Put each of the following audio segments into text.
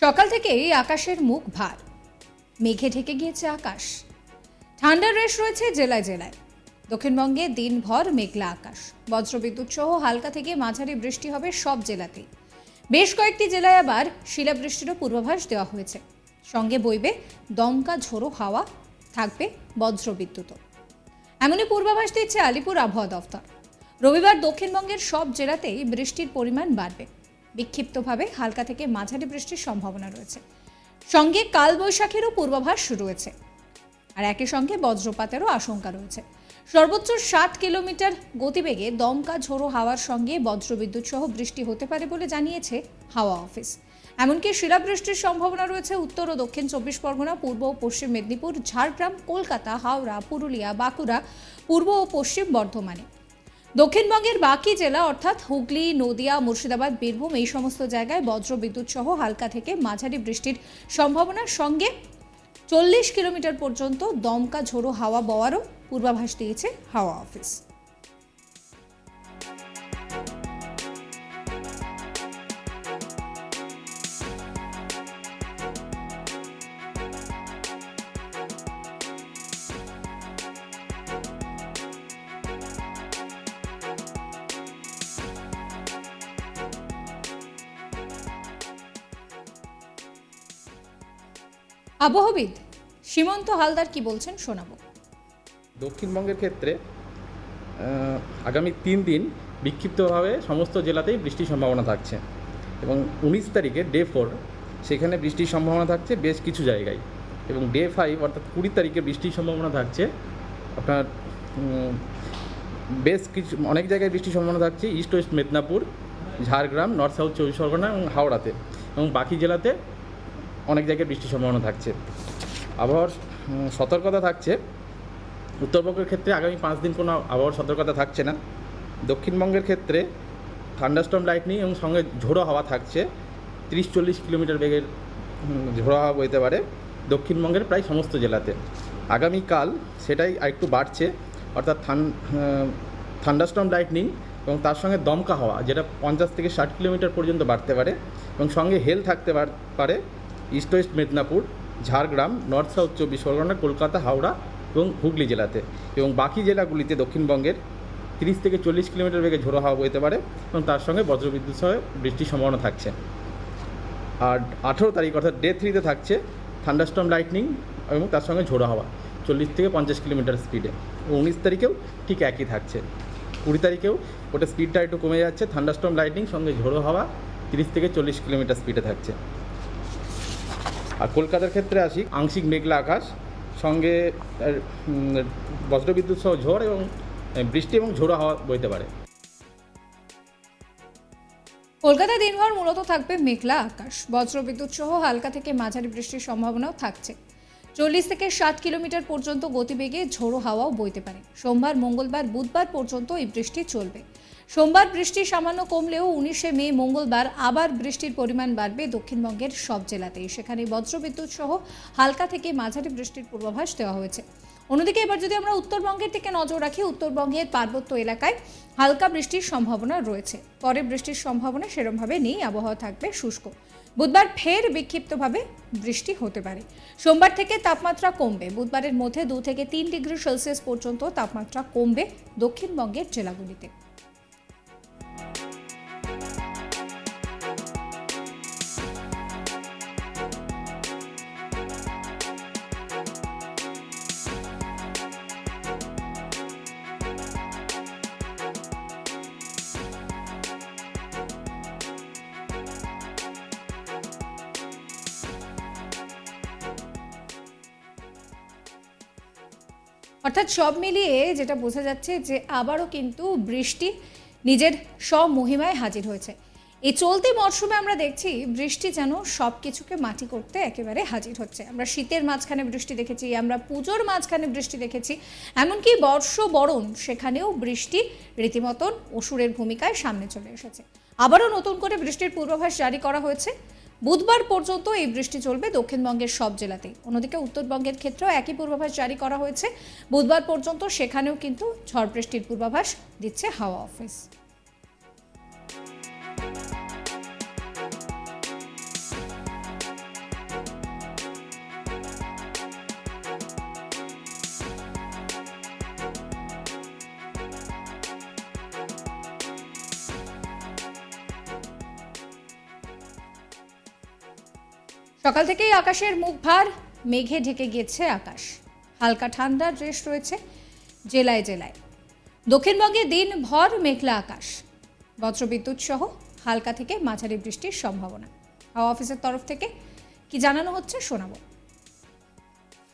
সকাল থেকেই আকাশের মুখ ভার। মেঘে ঢেকে গিয়েছে আকাশ। ঠান্ডার রেশ রয়েছে জেলায় জেলায়। দক্ষিণবঙ্গে দিনভর মেঘলা আকাশ। বজ্রবিদ্যুৎ সহ হালকা থেকে মাঝারি বৃষ্টি হবে সব জেলাতেই। বেশ কয়েকটি জেলায় আবার শিলাবৃষ্টিরও পূর্বাভাস দেওয়া হয়েছে। সঙ্গে বইবে দমকা ঝোড়ো হাওয়া, থাকবে বজ্রবিদ্যুৎও। এমনই পূর্বাভাস দিচ্ছে আলিপুর আবহাওয়া দফতর। রবিবার দক্ষিণবঙ্গের সব জেলাতেই বৃষ্টির পরিমাণ বাড়বে। বিক্ষিপ্তভাবে হালকা থেকে মাঝারি বৃষ্টির সম্ভাবনা রয়েছে। সঙ্গে কালবৈশাখীরও পূর্বাভাস রয়েছে আর একই সঙ্গে বজ্রপাতেরও আশঙ্কা রয়েছে। সর্বোচ্চ ষাট কিলোমিটার গতিবেগে দমকা ঝোড়ো হাওয়ার সঙ্গে বজ্রবিদ্যুৎ সহ বৃষ্টি হতে পারে বলে জানিয়েছে হাওয়া অফিস। এমনকি শিলাবৃষ্টির সম্ভাবনা রয়েছে উত্তর ও দক্ষিণ চব্বিশ পরগনা, পূর্ব ও পশ্চিম মেদিনীপুর, ঝাড়গ্রাম, কলকাতা, হাওড়া, পুরুলিয়া, বাঁকুড়া, পূর্ব ও পশ্চিম বর্ধমানে। দক্ষিণবঙ্গের বাকি জেলা, অর্থাৎ হুগলি, নদিয়া, মুর্শিদাবাদ, বীরভূম, এই সমস্ত জায়গায় বজ্রবিদ্যুৎ সহ হালকা থেকে মাঝারি বৃষ্টির সম্ভাবনার সঙ্গে চল্লিশ কিলোমিটার পর্যন্ত দমকা ঝোড়ো হাওয়া বওয়ারও পূর্বাভাস দিয়েছে হাওয়া অফিস। আবহবিদ, সীমন্ত হালদার কি বলছেন শোনাবো। দক্ষিণবঙ্গের ক্ষেত্রে আগামী তিন দিন বিক্ষিপ্তভাবে সমস্ত জেলাতেই বৃষ্টির সম্ভাবনা থাকছে এবং উনিশ তারিখে ডে ফোর, সেখানে বৃষ্টির সম্ভাবনা থাকছে বেশ কিছু জায়গায় এবং ডে ফাইভ, অর্থাৎ কুড়ি তারিখে বৃষ্টির সম্ভাবনা থাকছে। আপনার বেশ কিছু, অনেক জায়গায় বৃষ্টির সম্ভাবনা থাকছে, east west Medinipur, Jhargram, north south চব্বিশ পরগনা এবং হাওড়াতে এবং বাকি জেলাতে অনেক জায়গায় বৃষ্টির সম্ভাবনা থাকছে। আবহাওয়ার সতর্কতা থাকছে। উত্তরবঙ্গের ক্ষেত্রে আগামী পাঁচ দিন কোনো আবহাওয়ার সতর্কতা থাকছে না। দক্ষিণবঙ্গের ক্ষেত্রে থান্ডারস্টর্ম, লাইটনিং এবং সঙ্গে ঝোড়ো হাওয়া থাকছে। তিরিশ, চল্লিশ কিলোমিটার বেগের ঝোড়ো হাওয়া বইতে পারে। দক্ষিণবঙ্গের প্রায় সমস্ত জেলাতে। আগামীকাল সেটাই আরেকটু বাড়ছে। অর্থাৎ থান থান্ডারস্টর্ম, লাইটনিং এবং তার সঙ্গে দমকা হাওয়া, যেটা পঞ্চাশ থেকে ষাট কিলোমিটার পর্যন্ত বাড়তে পারে এবং সঙ্গে হেল থাকতে পারে। East west Medinipur Jhargram north south চব্বিশ পরগনা কলকাতা হাওড়া এবং হুগলি জেলাতে। এবং বাকি জেলাগুলিতে দক্ষিণবঙ্গের তিরিশ থেকে চল্লিশ কিলোমিটার বেগে ঝোড়ো হাওয়া বইতে পারে এবং তার সঙ্গে বজ্রবিদ্যুৎ সহ বৃষ্টির সম্ভাবনা থাকছে। আর আঠেরো তারিখ অর্থাৎ ডে থ্রিতে থাকছে থান্ডারস্টর্ম লাইটনিং এবং তার সঙ্গে ঝোড়ো হাওয়া, চল্লিশ থেকে পঞ্চাশ কিলোমিটার স্পিডে। উনিশ তারিখেও ঠিক একই থাকছে। কুড়ি তারিখেও ওটা স্পিডটা একটু কমে যাচ্ছে, থান্ডারস্টর্ম লাইটনিং সঙ্গে ঝোড়ো হাওয়া তিরিশ থেকে চল্লিশ কিলোমিটার স্পিডে থাকছে। আর কলকাতার ক্ষেত্রে আসি, আংশিক মেঘলা আকাশ, সঙ্গে বজ্রবিদ্যুৎ সহ ঝড় এবং বৃষ্টি এবং ঝোড়ো হাওয়া বইতে পারে। কলকাতা দিনভর মূলত থাকবে মেঘলা আকাশ। বজ্রবিদ্যুৎ সহ হালকা থেকে মাঝারি বৃষ্টির সম্ভাবনাও থাকছে। চল্লিশ থেকে ষাট কিলোমিটার পর্যন্ত গতিবেগে ঝোড়ো হাওয়াও বইতে পারে। সোমবার, মঙ্গলবার, বুধবার পর্যন্ত এই বৃষ্টি চলবে। সোমবার বৃষ্টি সামান্য কমলেও উনিশে মে মঙ্গলবার আবার বৃষ্টির পরিমাণ বাড়বে দক্ষিণবঙ্গের সব জেলাতেই। সেখানে বজ্রবিদ্যুৎ সহ হালকা থেকে মাঝারি বৃষ্টির পূর্বাভাস দেওয়া হয়েছে। অন্যদিকে এবার যদি আমরা উত্তরবঙ্গের দিকে নজর রাখি, উত্তরবঙ্গের পার্বত্য এলাকায় হালকা বৃষ্টির সম্ভাবনা রয়েছে। পরে বৃষ্টির সম্ভাবনা সেরমভাবে নেই, আবহাওয়া থাকবে শুষ্ক। বুধবার ফের বিক্ষিপ্তভাবে বৃষ্টি হতে পারে। সোমবার থেকে তাপমাত্রা কমবে। বুধবারের মধ্যে দু থেকে তিন ডিগ্রি সেলসিয়াস পর্যন্ত তাপমাত্রা কমবে দক্ষিণবঙ্গের জেলাগুলিতে। অর্থাৎ সব মিলিয়ে যেটা বোঝা যাচ্ছে যে আবারও কিন্তু বৃষ্টি নিজের স্বমহিমায় হাজির হয়েছে। এই চলতি মরশুমে আমরা দেখছি বৃষ্টি যেন সব কিছুকে মাটি করতে একেবারে হাজির হচ্ছে। আমরা শীতের মাঝখানে বৃষ্টি দেখেছি, আমরা পুজোর মাঝখানে বৃষ্টি দেখেছি, এমনকি বর্ষ বরণ সেখানেও বৃষ্টি রীতিমতন অসুরের ভূমিকায় সামনে চলে এসেছে। আবারও নতুন করে বৃষ্টির পূর্বাভাস জারি করা হয়েছে। বুধবার পর্যন্ত এই বৃষ্টি চলবে দক্ষিণবঙ্গের সব জেলাতেই। অন্যদিকে উত্তরবঙ্গের ক্ষেত্রেও একই পূর্বাভাস জারি করা হয়েছে। বুধবার পর্যন্ত সেখানেও কিন্তু ঝড় বৃষ্টির পূর্বাভাস দিচ্ছে হাওয়া অফিস। সকাল থেকেই আকাশের মুখ ভার মেঘে ঢেকে গিয়েছে আকাশ। হালকা ঠান্ডার রেশ রয়েছে জেলায় জেলায়। দক্ষিণবঙ্গে দিন ভর মেঘলা আকাশ। বজ্রবিদ্যুৎ সহ হালকা থেকে মাঝারি বৃষ্টির সম্ভাবনা। হাওয়া অফিসের তরফ থেকে কি জানানো হচ্ছে শোনাবো।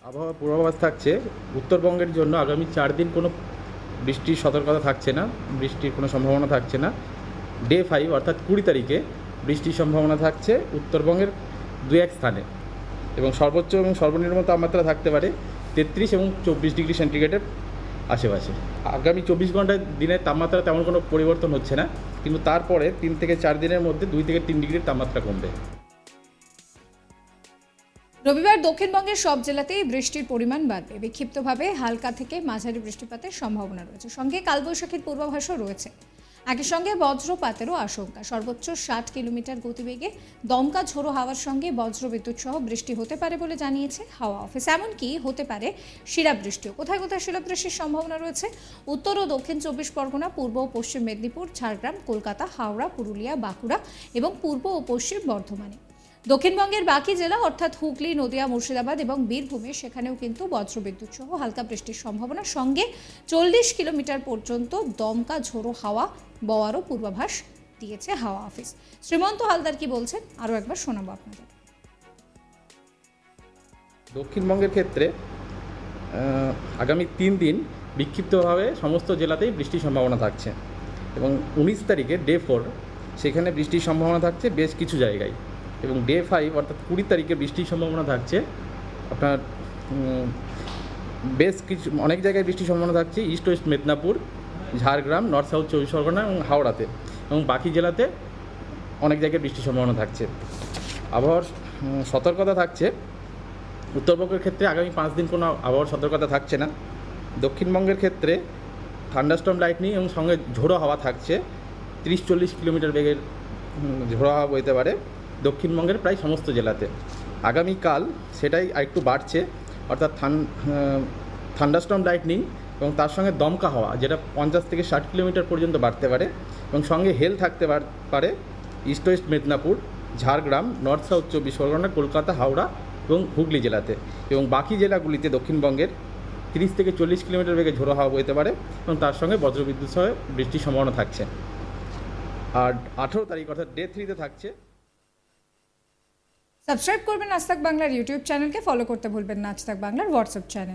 আবহাওয়া পূর্বাভাস থাকছে, উত্তরবঙ্গের জন্য আগামী চার দিন কোনো বৃষ্টির সতর্কতা থাকছে না, বৃষ্টির কোনো সম্ভাবনা থাকছে না। ডে ফাইভ অর্থাৎ কুড়ি তারিখে বৃষ্টির সম্ভাবনা থাকছে, উত্তরবঙ্গের দু এক স্থানে। এবং সর্বোচ্চ এবং সর্বনিম্ন তাপমাত্রা থাকতে পারে তেত্রিশ এবং চব্বিশ ডিগ্রি সেন্টিগ্রেডের আশেপাশে। আগামী চব্বিশ ঘন্টায় দিনের তাপমাত্রা তেমন কোনো পরিবর্তন হচ্ছে না, কিন্তু তারপরে তিন থেকে চার দিনের মধ্যে দুই থেকে তিন ডিগ্রির তাপমাত্রা কমবে। রবিবার দক্ষিণবঙ্গের সব জেলাতেই বৃষ্টির পরিমাণ বাড়বে। বিক্ষিপ্তভাবে হালকা থেকে মাঝারি বৃষ্টিপাতের সম্ভাবনা রয়েছে। সঙ্গে কালবৈশাখীর পূর্বাভাসও রয়েছে। একই সঙ্গে বজ্রপাতেরও আশঙ্কা। সর্বোচ্চ ষাট কিলোমিটার গতিবেগে দমকা ঝোড়ো হাওয়ার সঙ্গে বজ্রবিদ্যুৎ সহ বৃষ্টি হতে পারে বলে জানিয়েছে হাওয়া অফিস। এমনকি হতে পারে শিলাবৃষ্টিও। কোথায় কোথায় শিলাবৃষ্টির সম্ভাবনা রয়েছে? উত্তর ও দক্ষিণ চব্বিশ পরগনা, পূর্ব ও পশ্চিম মেদিনীপুর, ঝাড়গ্রাম, কলকাতা, হাওড়া, পুরুলিয়া, বাঁকুড়া এবং পূর্ব ও পশ্চিম বর্ধমানে। দক্ষিণবঙ্গের বাকি জেলা, অর্থাৎ হুগলি, নদিয়া, মুর্শিদাবাদ এবং বীরভূমে, সেখানেও কিন্তু বজ্রবিদ্যুৎ সহ হালকা বৃষ্টির সম্ভাবনা সঙ্গে চল্লিশ কিলোমিটার পর্যন্ত দমকা ঝোড়ো হাওয়া বওয়ারও পূর্বাভাস দিয়েছে হাওয়া অফিস। শ্রীমন্ত হালদার কি বলছেন? আরও একবার শোনাবো আপনাদের। দক্ষিণবঙ্গের ক্ষেত্রে আগামী তিন দিন বিক্ষিপ্তভাবে সমস্ত জেলাতেই বৃষ্টির সম্ভাবনা থাকছে এবং উনিশ তারিখে ডে ফোর, সেখানে বৃষ্টির সম্ভাবনা থাকছে বেশ কিছু জায়গায়। এবং ডে ফাইভ অর্থাৎ কুড়ি তারিখে বৃষ্টির সম্ভাবনা থাকছে। আপনার বেশ কিছু, অনেক জায়গায় বৃষ্টির সম্ভাবনা থাকছে। East west Medinipur Jhargram north south চব্বিশ পরগনা এবং হাওড়াতে এবং বাকি জেলাতে অনেক জায়গায় বৃষ্টির সম্ভাবনা থাকছে। আবহাওয়ার সতর্কতা থাকছে। উত্তরবঙ্গের ক্ষেত্রে আগামী পাঁচ দিন কোনো আবহাওয়ার সতর্কতা থাকছে না। দক্ষিণবঙ্গের ক্ষেত্রে থান্ডারস্টর্ম, লাইটনিং এবং সঙ্গে ঝোড়ো হাওয়া থাকছে। তিরিশ চল্লিশ কিলোমিটার বেগের ঝোড়ো হাওয়া বইতে পারে। দক্ষিণবঙ্গের প্রায় সমস্ত জেলাতে। আগামীকাল সেটাই আরেকটু বাড়ছে, অর্থাৎ থান থান্ডারস্টর্ম লাইটনিং এবং তার সঙ্গে দমকা হাওয়া, যেটা পঞ্চাশ থেকে ষাট কিলোমিটার পর্যন্ত বাড়তে পারে এবং সঙ্গে হেল থাকতে পারে east west Medinipur, Jhargram, north south চব্বিশ পরগনা, কলকাতা, হাওড়া এবং হুগলি জেলাতে। এবং বাকি জেলাগুলিতে দক্ষিণবঙ্গের তিরিশ থেকে চল্লিশ কিলোমিটার বেগে ঝোড়ো হাওয়া বইতে পারে এবং তার সঙ্গে বজ্রবিদ্যুৎ সহ বৃষ্টির সম্ভাবনা থাকছে। আর আঠেরো তারিখ, অর্থাৎ ডে থ্রিতে থাকছে সাবস্ক্রাইব করবেন আজ তাক বাংলার ইউটিউব চ্যানেলকে ফলো করতে ভুলবেন না আজ তাক বাংলার হোয়াটসঅ্যাপ চ্যানেল